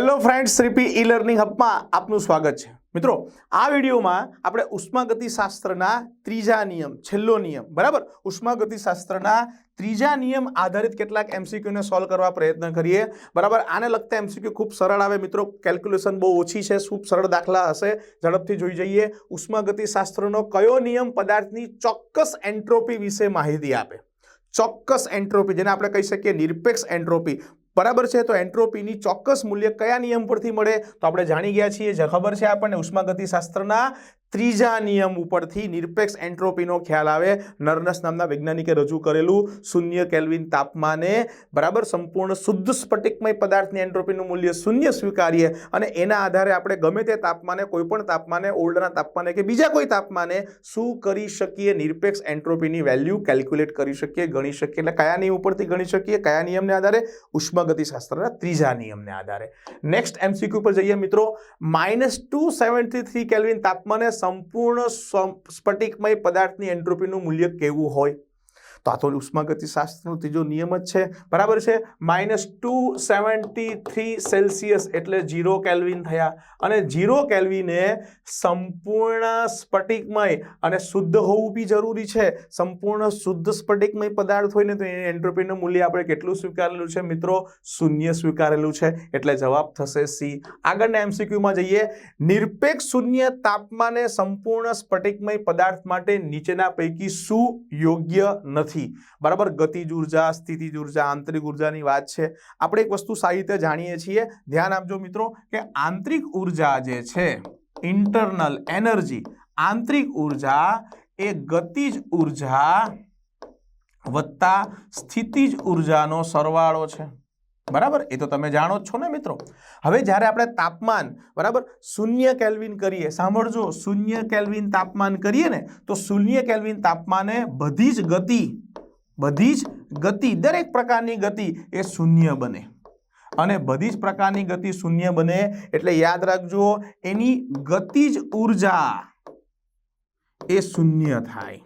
Hello friends, શ્રીપી e learning હબમાં આપનું સ્વાગત છે. મિત્રો, આ વિડીયોમાં આપણે ઉષ્માગતિશાસ્ત્રના ત્રીજા નિયમ, છેલ્લો નિયમ, બરાબર? ઉષ્માગતિશાસ્ત્રના ત્રીજા નિયમ આધારિત કેટલાક એમસીક્યુને સોલ્વ કરવા પ્રયત્ન કરીએ. બરાબર? આને લગતા એમસીક્યુ ખૂબ સરળ આવે. મિત્રો કેલ્ક્યુલેશન બહુ ઓછી છે, ખૂબ સરળ દાખલા હશે. ઝડપથી જોઈ જઈએ. ઉષ્માગતિશાસ્ત્રનો કયો નિયમ પદાર્થની ચોક્કસ એન્ટ્રોપી વિશે માહિતી આપે? ચોક્કસ એન્ટ્રોપી, જેને આપણે કહી શકીએ નિરપેક્ષ એન્ટ્રોપી. બરાબર છે? તો એન્ટ્રોપીની ચોક્કસ મૂલ્ય કયા નિયમ પરથી મળે? તો આપણે જાણી ગયા છીએ. જે ખબર છે આપણને ઉષ્માગતિશાસ્ત્રના ત્રીજા નિયમ ઉપરથી નિરપેક્ષ એન્ટ્રોપીનો ખ્યાલ આવે. નર્નસ નામના વૈજ્ઞાનિકે રજૂ કરેલું શૂન્ય કેલ્વિન તાપમાને બરાબર સંપૂર્ણ શુદ્ધ સ્ફટિકમય પદાર્થની એન્ટ્રોપીનું મૂલ્ય શૂન્ય સ્વીકારીએ અને એના આધારે આપણે ગમે તે તાપમાને કોઈ પણ તાપમાને ઓલ્ડના તાપમાને કે બીજા કોઈ તાપમાને શું કરી શકીએ? નિરપેક્ષ એન્ટ્રોપીની વેલ્યુ કેલ્ક્યુલેટ કરી શકીએ, ગણી શકીએ. એટલે કયા નિયમ ઉપરથી ગણી શકીએ? કયા નિયમને આધારે? ઉષ્માગતિશાસ્ત્રના ત્રીજા નિયમને આધારે. નેક્સ્ટ એમસીક્યુ પર જઈએ મિત્રો. Minus two seventy three kelvin તાપમાને સંપૂર્ણ સ્ફટિકમય પદાર્થની એન્ટ્રોપીનું મૂલ્ય કેવું હોય? તો આ તો ઉષ્માગતિશાસ્ત્રનો ત્રીજો નિયમ જ છે. બરાબર છે? Minus two seventy three celsius એટલે જીરો કેલ્વિન થયા. અને જીરો કેલ્વિને સંપૂર્ણ સ્ફટિકમય અને શુદ્ધ હોવું બી જરૂરી છે. સંપૂર્ણ શુદ્ધ સ્ફટિકમય પદાર્થ હોય ને તો એની એન્ટ્રોપીનું મૂલ્ય આપણે કેટલું સ્વીકારેલું છે? મિત્રો, શૂન્ય સ્વીકારેલું છે. એટલે જવાબ થશે સી આગળના એમસીક્યુમાં જઈએ. નિરપેક્ષ શૂન્ય તાપમાને સંપૂર્ણ સ્ફટિકમય પદાર્થ માટે નીચેના પૈકી શું યોગ્ય નથી? બરાબર? ગતિજ ઊર્જા, સ્થિતિજ ઊર્જા, આંતરિક ઉર્જાની વાત છે. આપણે એક વસ્તુ સારી રીતે જાણીએ છીએ. ધ્યાન આપજો મિત્રો કે આંતરિક ઊર્જા જે છે ઇન્ટરનલ એનર્જી આંતરિક ઊર્જા એ ગતિજ ઊર્જા વત્તા સ્થિતિજ ઉર્જાનો સરવાળો છે. બરાબર? એ તો તમે જાણો જ છો ને મિત્રો. હવે જ્યારે આપણે તાપમાન, બરાબર? શૂન્ય કેલ્વિન કરીએ, સાંભળજો, શૂન્ય કેલ્વિન તાપમાન કરીએ ને, તો શૂન્ય કેલ્વિન તાપમાને બધી જ ગતિ, બધી જ ગતિ, દરેક પ્રકારની ગતિ એ શૂન્ય બને. અને બધી જ પ્રકારની ગતિ શૂન્ય બને એટલે યાદ રાખજો, એની ગતિ જ ઊર્જા એ શૂન્ય થાય.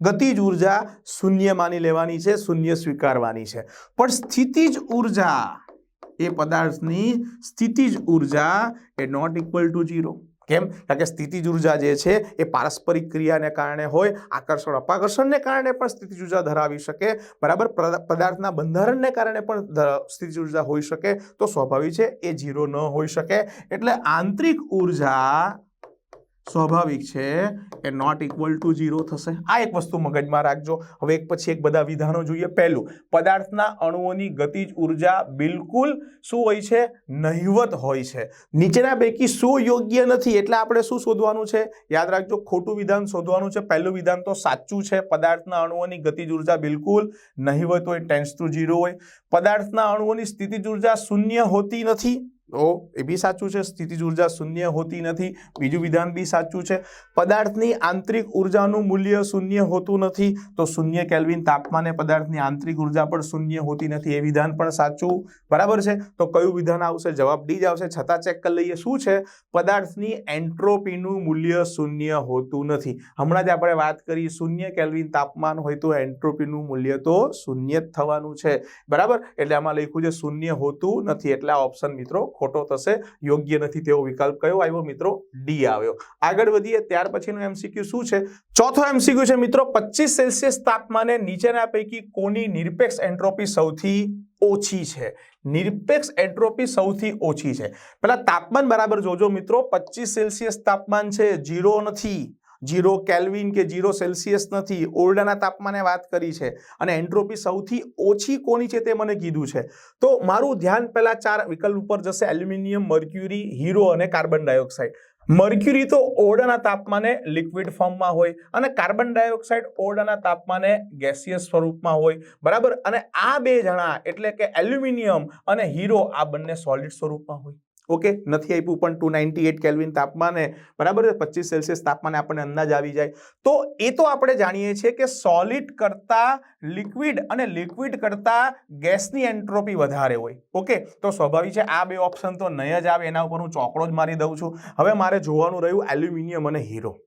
ગતિજ ઊર્જા શૂન્ય માની લેવાની છે, શૂન્ય સ્વીકારવાની છે. પણ સ્થિતિજ ઊર્જા, એ પદાર્થની સ્થિતિજ ઊર્જા એ નોટ ઇક્વલ ટુ ઝીરો કેમ? કારણ કે સ્થિતિજ ઊર્જા જે છે, એ પારસ્પરિક ક્રિયાને કારણે હોય, આકર્ષણ, અપાકર્ષણને કારણે પણ સ્થિતિજ ઊર્જા ધરાવી શકે. બરાબર? પદાર્થના બંધારણને કારણે પણ સ્થિતિજ ઊર્જા હોઈ શકે. તો સ્વાભાવિક છે, એ ઝીરો ન હોઈ શકે. એટલે આંતરિક ઊર્જા સ્વાભાવિક છે એ નોટ ઇક્વલ ટુ ઝીરો થશે. આ એક વસ્તુ મગજમાં રાખજો. હવે એક પછી એક બધા વિધાનો જોઈએ. પહેલું, પદાર્થના અણુઓની ગતિજ ઊર્જા બિલકુલ શું હોય છે? નહિવત હોય છે. નીચેના પૈકી શું યોગ્ય નથી એટલે આપણે શું શોધવાનું છે? યાદ રાખજો, ખોટું વિધાન શોધવાનું છે. પહેલું વિધાન તો સાચું છે. પદાર્થના અણુઓની ગતિજ ઊર્જા બિલકુલ નહિવત હોય ટેન્સ ટુ ઝીરો હોય. પદાર્થના અણુઓની સ્થિતિજ ઊર્જા શૂન્ય હોતી નથી. તો એ બી સાચું છે, સ્થિતિજ ઊર્જા શૂન્ય હોતી નથી, બીજું વિધાન બી સાચું છે. પદાર્થની આંતરિક ઉર્જાનું મૂલ્ય શૂન્ય હોતું નથી, તો શૂન્ય કેલ્વિન તાપમાને પદાર્થની આંતરિક ઊર્જા પણ શૂન્ય હોતી નથી, એ વિધાન પણ સાચું. બરાબર છે? તો કયું વિધાન આવશે? જવાબ ડી જ આવશે. છતાં ચેક કરી લઈએ, શું છે? પદાર્થની એન્ટ્રોપીનું મૂલ્ય શૂન્ય હોતું નથી. હમણાં જ આપણે વાત કરી, શૂન્ય કેલ્વિન તાપમાન હોય તો એન્ટ્રોપીનું મૂલ્ય તો શૂન્ય જ થવાનું છે. બરાબર? એટલે આમાં લખ્યું છે, શૂન્ય હોતું નથી. એટલે આ ઓપ્શન મિત્રો ખોટો થશે, યોગ્ય નથી તેવો વિકલ્પ કયો? આવ્યો મિત્રો ડી આવ્યો. આગળ વધીએ, ત્યાર પછીનું એમસીક્યુ શું છે? ચોથો એમસીક્યુ છે મિત્રો, પચીસ સેલ્સિયસ તાપમાને નીચેના પૈકી કોની નિરપેક્ષ એન્ટ્રોપી સૌથી ઓછી છે? નિરપેક્ષ એન્ટ્રોપી સૌથી ઓછી છે. પેલા તાપમાન બરાબર જોજો મિત્રો, પચીસ સેલ્સિયસ તાપમાન છે જીરો નથી. જીરો કેલ્વિન કે જીરો સેલ્સિયસ નથી ઓરડાના તાપમાને વાત કરી છે અને એન્ટ્રોપી સૌથી ઓછી કોની છે તે મને કીધું છે. તો મારું ધ્યાન પહેલા ચાર વિકલ્પ ઉપર જશે એલ્યુમિનિયમ મર્ક્યુરી હીરો અને કાર્બન ડાયોક્સાઇડ. મર્ક્યુરી તો ઓરડાના તાપમાને લિક્વિડ ફોર્મમાં હોય અને કાર્બન ડાયોક્સાઇડ ઓરડાના તાપમાને ગેસિયસ સ્વરૂપમાં હોય બરાબર? અને આ બે જણા એટલે કે એલ્યુમિનિયમ અને હીરો આ બંને સોલિડ સ્વરૂપમાં હોય. ઓકે? નથી આપ્યું, પણ ટુ નાઇન્ટી એટ કેલ્વિન તાપમાને બરાબર પચીસ સેલ્સિયસ તાપમાને આપણને અંદાજ આવી જાય. તો એ તો આપણે જાણીએ છીએ કે સોલિડ કરતાં લિક્વિડ અને લિક્વિડ કરતાં ગેસની એન્ટ્રોપી વધારે હોય. ઓકે? તો સ્વાભાવિક છે, આ બે ઓપ્શન તો નહીં જ આવે. એના ઉપર હું ચોકડો જ મારી દઉં છું. હવે મારે જોવાનું રહ્યું એલ્યુમિનિયમ અને હીરો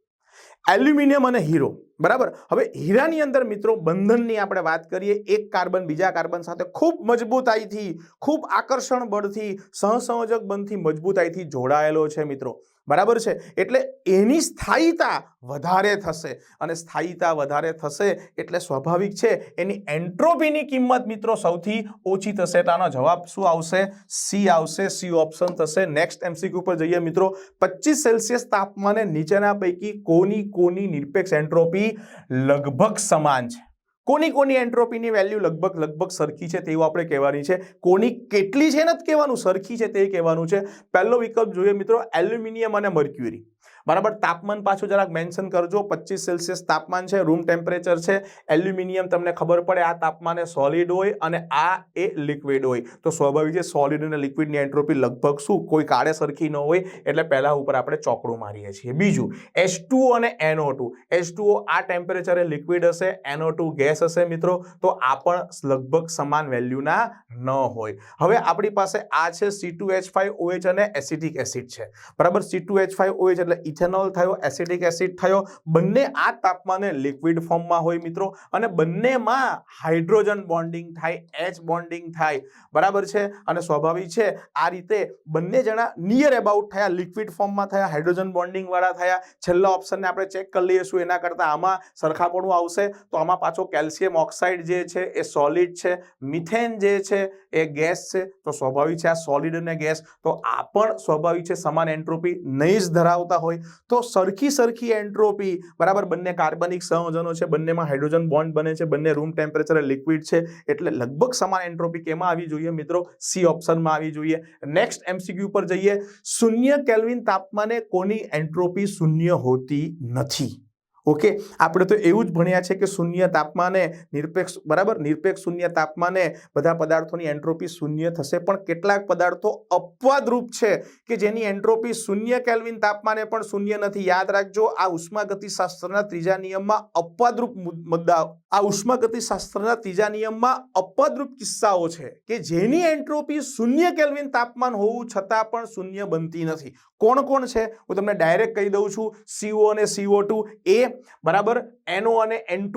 એલ્યુમિનિયમ અને હીરો, બરાબર? હવે હીરાની અંદર મિત્રો બંધનની આપણે વાત કરીએ, એક કાર્બન બીજા કાર્બન સાથે ખૂબ મજબૂતાઈથી, ખૂબ આકર્ષણ બળથી, સહસંયોજક બંધથી મજબૂતાઈથી જોડાયેલો છે મિત્રો. બરાબર છે? એટલે એની સ્થાયીતા વધારે થશે. અને સ્થાયીતા વધારે થશે એટલે સ્વાભાવિક છે, એની એન્ટ્રોપીની કિંમત મિત્રો સૌથી ઓછી થશે. એટલાનો જવાબ શું આવશે? સી આવશે, સી ઓપ્શન થશે. નેક્સ્ટ એમસીક્યુ પર જઈએ મિત્રો. પચીસ સેલ્સિયસ તાપમાને નીચેના પૈકી કોની કોની નિરપેક્ષ એન્ટ્રોપી લગભગ સમાન છે? કોની કોની એન્ટ્રોપીની વેલ્યુ લગભગ લગભગ સરખી છે તેવું આપણે કહેવાની છે. કોની કેટલી છે નથી કહેવાનું, સરખી છે તે કહેવાનું છે. પહેલો વિકલ્પ જોઈએ મિત્રો, એલ્યુમિનિયમ અને મર્ક્યુરી. બરાબર, તાપમાન પાછું જરાક મેન્શન કરજો. પચીસ સેલ્સિયસ તાપમાન છે રૂમ ટેમ્પરેચર છે. એલ્યુમિનિયમ તમને ખબર પડે, આ તાપમાને સોલિડ હોય અને આ એ લિક્વિડ હોય. તો સ્વાભાવિક છે સોલિડ અને લિક્વિડની એન્ટ્રોપી લગભગ શું? કોઈ કાળે સરખી ન હોય, એટલે પહેલાં ઉપર આપણે ચોકડું મારીએ છીએ. બીજું ટુ અને એનઓ ટુ એચ આ ટેમ્પરેચરે લિક્વિડ હશે એનઓ ગેસ હશે મિત્રો. તો આ પણ લગભગ સમાન વેલ્યુના ન હોય. હવે આપણી પાસે આ છે C two H five OH અને એસિટિક એસિડ છે. બરાબર C two H five OH એટલે ઇથેનોલ થયો, એસિડિક એસિડ થયો. બંને આ તાપમાને લિક્વિડ ફોર્મમાં હોય મિત્રો. અને બંનેમાં હાઇડ્રોજન બોન્ડિંગ થાય, એચ બોન્ડિંગ થાય. બરાબર છે? અને સ્વાભાવિક છે, આ રીતે બંને જણા નિયર એબાઉટ થયા, લિક્વિડ ફોર્મમાં થયા, હાઇડ્રોજન બોન્ડિંગવાળા થયા. છેલ્લા ઓપ્શનને આપણે ચેક કરી લઈશું. એના કરતાં આમાં સરખાપણું આવશે. તો આમાં પાછો કેલ્શિયમ ઓક્સાઇડ જે છે, એ સોલિડ છે. મિથેન જે છે, એ ગેસ છે. તો સ્વાભાવિક છે, આ સોલિડ અને ગેસ. તો આ પણ સ્વાભાવિક છે, સમાન એન્ટ્રોપી નહીં જ ધરાવતા હોય. તો સરખી સરખી એન્ટ્રોપી, બરાબર? બંને કાર્બનિક સંયોજનો છે, બંનેમાં હાઇડ્રોજન બોન્ડ બને છે, બંને રૂમ ટેમ્પરેચરે લિક્વિડ છે, એટલે લગભગ સમાન એન્ટ્રોપી કેમાં આવી જોઈએ મિત્રો? સી ઓપ્શનમાં આવી જોઈએ. નેક્સ્ટ એમસીક્યુ પર જઈએ. શૂન્ય કેલ્વિન તાપમાને કોની એન્ટ્રોપી શૂન્ય હોતી નથી? ઓકે? આપણે તો એવું જ ભણ્યા છે કે શૂન્ય તાપમાને નિરપેક્ષ, બરાબર? નિરપેક્ષ શૂન્ય તાપમાને બધા પદાર્થોની એન્ટ્રોપી શૂન્ય થશે. પણ કેટલાક પદાર્થો અપવાદરૂપ છે કે જેની એન્ટ્રોપી શૂન્ય કેલ્વિન તાપમાને પણ શૂન્ય નથી. યાદ રાખજો, આ ઉષ્માગતિશાસ્ત્રના ત્રીજા નિયમમાં અપવાદરૂપ મુદ- મુદ્દા, આ ઉષ્માગતિશાસ્ત્રના ત્રીજા નિયમમાં અપવાદરૂપ કિસ્સાઓ છે કે જેની એન્ટ્રોપી શૂન્ય કેલ્વિન તાપમાન હોવું છતાં પણ શૂન્ય બનતી નથી. કોણ કોણ છે? હું તમને ડાયરેક્ટ કહી દઉં છું. સીઓ અને સીઓ ટુ એ બરાબર? એનો અને એન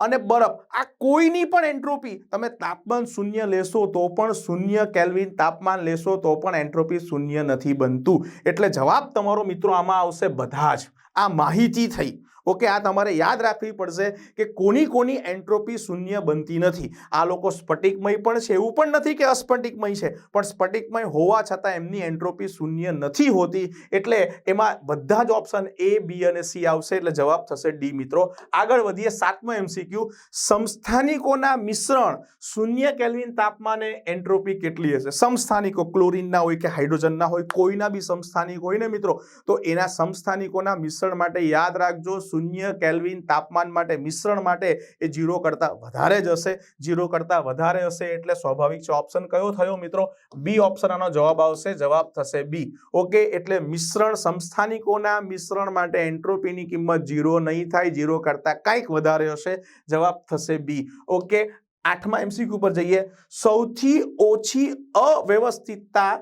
અને બરફ. આ કોઈની પણ એન્ટ્રોપી તમે તાપમાન શૂન્ય લેશો તો પણ શૂન્ય કેલ્વિન તાપમાન લેશો તો પણ એન્ટ્રોપી શૂન્ય નથી બનતું. એટલે જવાબ તમારો મિત્રો આમાં આવશે બધા જ. આ માહિતી થઈ. ઓકે, આ તમારે યાદ રાખવી પડશે કે કોની કોની એન્ટ્રોપી શૂન્ય બનતી નથી. આ લોકો સ્ફટિકમય પણ છે, એવું પણ નથી કે અસ્ફટિકમય છે, પણ સ્ફટિકમય હોવા છતાં એમની એન્ટ્રોપી શૂન્ય નથી હોતી. એટલે એમાં બધા જ ઓપ્શન એ બી અને સી આવશે, એટલે જવાબ થશે ડી મિત્રો. આગળ વધીએ સાતમો એમસીક્યુ સંસ્થાનિકોના મિશ્રણ શૂન્ય કેલ્વિન તાપમાને એન્ટ્રોપી કેટલી હશે? સંસ્થાનિકો ક્લોરિનના હોય કે હાઇડ્રોજનના હોય, કોઈના બી સંસ્થાનિક હોય ને મિત્રો, તો એના સંસ્થાનિકોના મિશ્રણ માટે યાદ રાખજો શૂન્ય કેલ્વિન તાપમાન માટે, મિશ્રણ માટે એ જીરો કરતાં વધારે જ હશે. જીરો કરતાં વધારે હશે એટલે સ્વાભાવિક છે. ઓપ્શન કયો થયો મિત્રો? બી ઓપ્શન આનો જવાબ આવશે. જવાબ થશે બી ઓકે એટલે મિશ્રણ સંસ્થાનિકોના મિશ્રણ માટે એન્ટ્રોપીની કિંમત જીરો નહીં થાય. જીરો કરતાં કંઈક વધારે હશે. જવાબ થશે બી ઓકે આઠમા એમસીક્યુ પર જઈએ. સૌથી ઓછી અવ્યવસ્થિતતા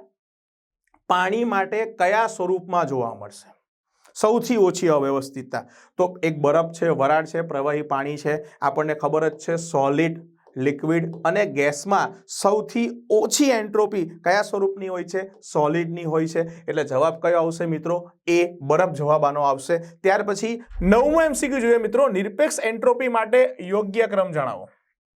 પાણી માટે કયા સ્વરૂપમાં જોવા મળશે? સૌથી ઓછી અવ્યવસ્થિતતા. તો એક બરફ છે, વરાળ છે, પ્રવાહી પાણી છે. આપણને ખબર જ છે સોલિડ લિક્વિડ અને ગેસમાં સૌથી ઓછી એન્ટ્રોપી કયા સ્વરૂપની હોય છે? સોલિડની હોય છે. એટલે જવાબ કયો આવશે મિત્રો? એ બરફ જવાબ આનો આવશે. ત્યાર પછી નવમું એમસીક્યુ જોઈએ મિત્રો, નિરપેક્ષ એન્ટ્રોપી માટે યોગ્ય ક્રમ જણાવો.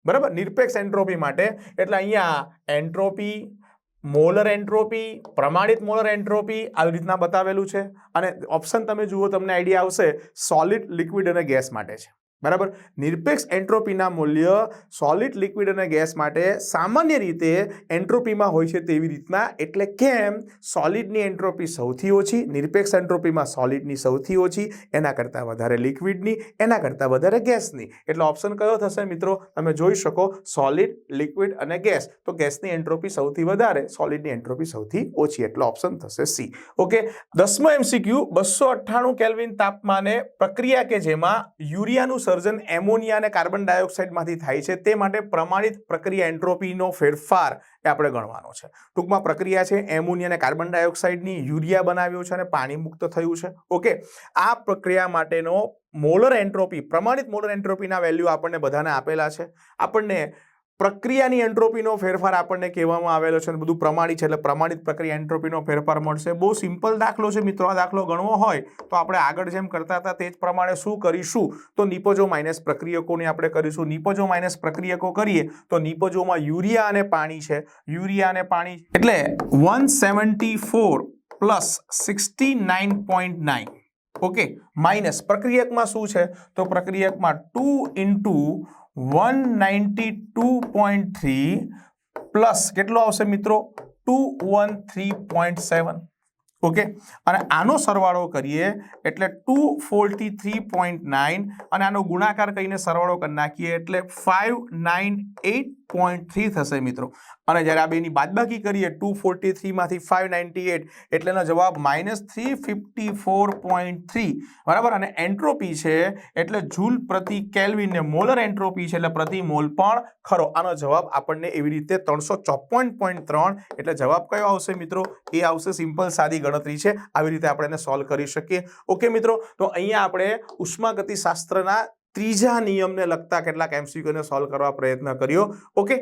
બરાબર? નિરપેક્ષ એન્ટ્રોપી માટે. એટલે અહીંયા એન્ટ્રોપી મોલર એન્ટ્રોપી, પ્રમાણિત મોલર એન્ટ્રોપી આવી રીતના બતાવેલું છે. અને ઓપ્શન તમે જુઓ, તમને આઈડિયા આવશે સોલિડ લિક્વિડ અને ગેસ માટે છે. બરાબર? નિરપેક્ષ એન્ટ્રોપીના મૂલ્ય સોલિડ લિક્વિડ અને ગેસ માટે સામાન્ય રીતે એન્ટ્રોપીમાં હોય છે તેવી રીતના. એટલે કેમ? સોલિડની એન્ટ્રોપી સૌથી ઓછી, નિરપેક્ષ એન્ટ્રોપીમાં સોલિડની સૌથી ઓછી, એના કરતાં વધારે લિક્વિડની એના કરતાં વધારે ગેસની એટલે ઓપ્શન કયો થશે મિત્રો? તમે જોઈ શકો સોલિડ લિક્વિડ અને ગેસ તો ગેસની એન્ટ્રોપી સૌથી વધારે સોલિડની એન્ટ્રોપી સૌથી ઓછી. એટલે ઓપ્શન થશે સી ઓકે દસમો એમસીક્યુ બસો અઠ્ઠાણું કેલ્વિન તાપમાને પ્રક્રિયા કે જેમાં યુરિયાનું સર્જન એમોનિયા અને કાર્બન ડાયોક્સાઇડમાંથી થાય છે. તે માટે પ્રમાણિત પ્રક્રિયા એન્ટ્રોપીનો ફેરફાર એ આપણે ગણવાનો છે. ટૂંકમાં પ્રક્રિયા છે, એમોનિયા અને કાર્બન ડાયોક્સાઇડની યુરિયા બનાવ્યો છે અને પાણી મુક્ત થયું છે. ઓકે, આ પ્રક્રિયા માટેનો મોલર એન્ટ્રોપી, પ્રમાણિત મોલર એન્ટ્રોપીના વેલ્યુ આપણને બધાને આપેલા છે. આપણને પ્રક્રિયાની એન્ટ્રોપીનો ફેરફાર આપણને કહેવામાં આવેલો છે બધું પ્રમાણિત છે એટલે પ્રમાણિત પ્રક્રિયા એન્ટ્રોપીનો ફેરફાર મળશે. બહુ સિમ્પલ દાખલો છે મિત્રો. આ દાખલો ગણવો હોય તો આપણે આગળ જેમ કરતા હતા તે જ પ્રમાણે શું કરીશું? તો નિપજો માઇનસ પ્રક્રિયકોને આપણે કરીશું. નિપજો માઇનસ પ્રક્રિયકો કરીએ તો નિપજોમાં યુરિયા અને પાણી છે. યુરિયા અને પાણી એટલે one seventy four plus sixty nine point nine. Okay? Minus. પ્રક્રિયકમાં શું છે? તો પ્રક્રિયકમાં two into one ninety two point three plus કેટલો આવશે મિત્રો? Two one three point seven okay અને આનો સરવાળો કરીએ એટલે two forty three point nine અને આનો ગુણાકાર કરીને સરવાળો કરી નાખીએ એટલે five nine eight point three થશે મિત્રો. અને જ્યારે આ બેની બાદબાકી કરીએ two forty થ્રીમાંથી five ninety eight એટલેનો જવાબ minus three fifty four point three બરાબર? અને એન્ટ્રોપી છે, એટલે જૂલ પ્રતિ કેલ્વિન ને મોલર એન્ટ્રોપી છે, એટલે પ્રતિ મોલ પણ ખરો. આનો જવાબ આપણને એવી રીતે ત્રણસો ચોપન પોઈન્ટ ત્રણ, એટલે જવાબ કયો આવશે મિત્રો? એ આવશે સિમ્પલ સાદી ગણતરી છે. આવી રીતે આપણે એને સોલ્વ કરી શકીએ. ઓકે મિત્રો, તો અહીંયા આપણે ઉષ્માગતિશાસ્ત્રના ત્રીજા નિયમને લગતા કેટલાક એમસીક્યુને સોલ્વ કરવા પ્રયત્ન કર્યો. ઓકે